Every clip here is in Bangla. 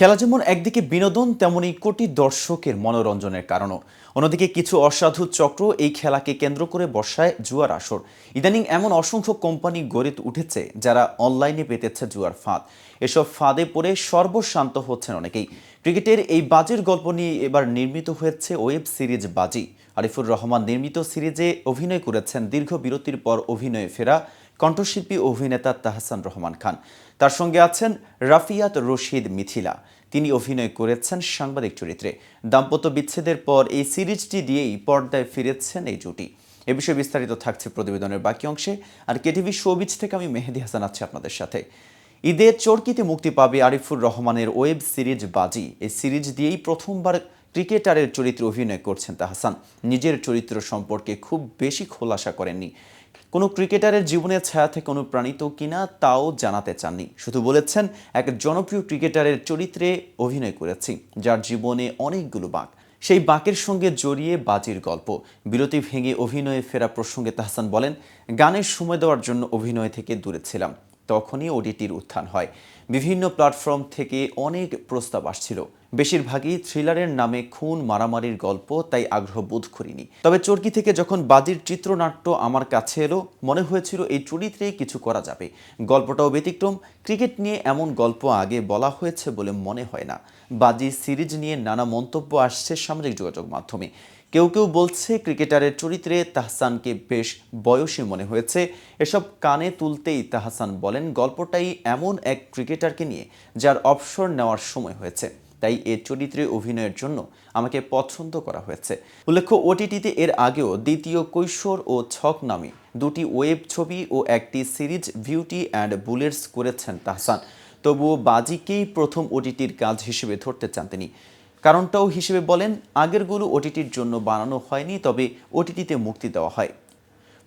খেলা যেমন একদিকে বিনোদন, তেমনি কোটি দর্শকের মনোরঞ্জনের কারণও। অন্যদিকে কিছু অসাধু চক্র এই খেলাকে কেন্দ্র করে বসায় জুয়ার আসর। ইদানিং এমন অসংখ্য কোম্পানি গড়ে উঠেছে যারা অনলাইনে পেতেছে জুয়ার ফাঁদ। এসব ফাঁদে পড়ে সর্বশান্ত হচ্ছেন অনেকেই। ক্রিকেটের এই বাজির গল্প নিয়ে এবার নির্মিত হয়েছে ওয়েব সিরিজ বাজি। আরিফুর রহমান নির্মিত সিরিজে অভিনয় করেছেন দীর্ঘ বিরতির পর অভিনয়ে ফেরা কণ্ঠশিল্পী অভিনেতা তাহসান রহমান খান। তার সঙ্গে আছেন রাফিয়াত রশিদ মিথিলা। তিনি অভিনয় করেছেন সাংবাদিক চরিত্রে। দাম্পত্য বিচ্ছেদের পর এই সিরিজটি দিয়েই পর্দায় ফিরেছেন এই জুটি। এ বিষয়ে বিস্তারিত থাকছে প্রতিবেদনের বাকি অংশে। আর কেটিভি শোবিজ থেকে আমি মেহেদি হাসান আছি আপনাদের সাথে। ঈদে চরকিতে মুক্তি পাবে আরিফুর রহমানের ওয়েব সিরিজ বাজি। এই সিরিজ দিয়েই প্রথমবার ক্রিকেটারের চরিত্রে অভিনয় করছেন তাহসান। নিজের চরিত্র সম্পর্কে খুব বেশি খোলাসা করেননি। কোনো ক্রিকেটারের জীবনের ছায়া থেকে অনুপ্রাণিত কিনা তাও জানাতে চাননি। শুধু বলেছেন, এক জনপ্রিয় ক্রিকেটারের চরিত্রে অভিনয় করেছি, যার জীবনে অনেকগুলো বাঁক। সেই বাঁকের সঙ্গে জড়িয়ে বাজির গল্প। বিরতি ভেঙে অভিনয়ে ফেরা প্রসঙ্গে তাহসান বলেন, গানের সময় দেওয়ার জন্য অভিনয় থেকে দূরে ছিলাম। তখনই ওডিটির উত্থান হয়। বিভিন্ন প্ল্যাটফর্ম থেকে অনেক প্রস্তাব আসছিল। বেশিরভাগই থ্রিলারের নামে খুন, মারামারির গল্প, তাই আগ্রহ বোধ করিনি। তবে চরকি থেকে যখন বাজির চিত্রনাট্য আমার কাছে এলো, মনে হয়েছিল এই চরিত্রে কিছু করা যাবে। গল্পটাও ব্যতিক্রম, ক্রিকেট নিয়ে এমন গল্প আগে বলা হয়েছে বলে মনে হয় না। বাজি সিরিজ নিয়ে নানা মন্তব্য আসছে সামাজিক যোগাযোগ মাধ্যমে। কেউ কেউ বলছে ক্রিকেটারের চরিত্রে তাহসানকে বেশ বয়সী মনে হয়েছে। এসব কানে তুলতেই তাহসান বলেন, গল্পটাই এমন এক ক্রিকেটারকে নিয়ে, যার অবসর নেওয়ার সময় হয়েছে। তাই এ চরিত্রে অভিনয়ের জন্য আমাকে পছন্দ করা হয়েছে। উল্লেখ্য, ওটিটিতে এর আগেও দ্বিতীয় কৈশোর ও ছক নামে দুটি ওয়েব ছবি ও একটি সিরিজ বিউটি অ্যান্ড বুলেটস করেছেন তাহসান। তবুও বাজিকেই প্রথম ওটিটির কাজ হিসেবে ধরতে চান তিনি। কারণটাও হিসেবে বলেন, আগেরগুলো ওটিটির জন্য বানানো হয়নি, তবে ওটিটিতে মুক্তি দেওয়া হয়।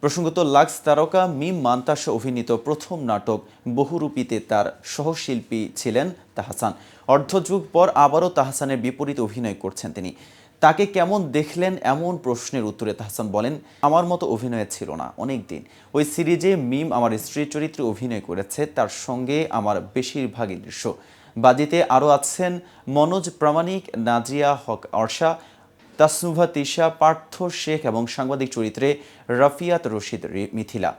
প্রসঙ্গত, লাক্স তারকা মিম মান্তাসা অভিনীত প্রথম নাটক বহুরূপীতে তার সহশিল্পী ছিলেন তাহসান। অর্ধযুগ পর আবারও তাহসানের বিপরীত অভিনয় করছেন তিনি। তাকে কেমন দেখলেন এমন প্রশ্নের উত্তরে তাহসান বলেন, আমার মতো অভিনয় ছিল না, অনেক দিন। ওই সিরিজে মিম আমার স্ত্রীর চরিত্রে অভিনয় করেছে, তার সঙ্গে আমার বেশিরভাগই দৃশ্য। বাজিতে আরও আছেন মনোজ প্রামাণিক, নাজিয়া হক অর্ষা তাসনুভা তিশা পার্থ শেখ এবং সাংবাদিক চরিত্রে রাফিয়াত রশিদ মিথিলা।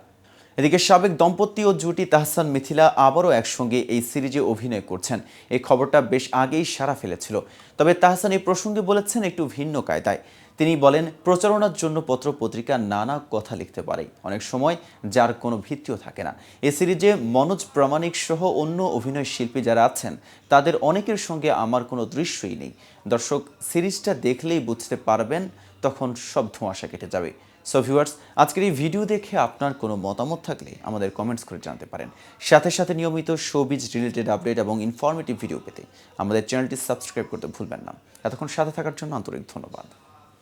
এদিকে সাবেক দম্পতি ও জুটি তাহসান মিথিলা আবারও একসঙ্গে এই সিরিজে অভিনয় করছেন। এই খবরটা বেশ আগেই সারা ফেলেছিল। তবে তাহসান এই প্রসঙ্গে বলেছেন একটু ভিন্ন কায়দায়। তিনি বলেন, প্রচারণার জন্য পত্র পত্রিকা নানা কথা লিখতে পারে। অনেক সময় যার কোনো ভিত্তিও থাকে না। এ সিরিজে মনোজ প্রামাণিক সহ অন্য অভিনয় শিল্পী যারা আছেন, তাদের অনেকের সঙ্গে আমার কোনো দৃশ্যই নেই। দর্শক, সিরিজটা দেখলেই বুঝতে পারবেন, তখন সব ধোঁয়াশা কেটে যাবে। সো ভিউয়ার্স আজকের এই ভিডিও দেখে আপনার কোনো মতামত থাকলে আমাদের কমেন্টস করে জানতে পারেন। সাথে সাথে নিয়মিত শোবিজ রিলেটেড আপডেট এবং ইনফরমেটিভ ভিডিও পেতে আমাদের চ্যানেলটি সাবস্ক্রাইব করতে ভুলবেন না। এতক্ষণ সাথে থাকার জন্য আন্তরিক ধন্যবাদ।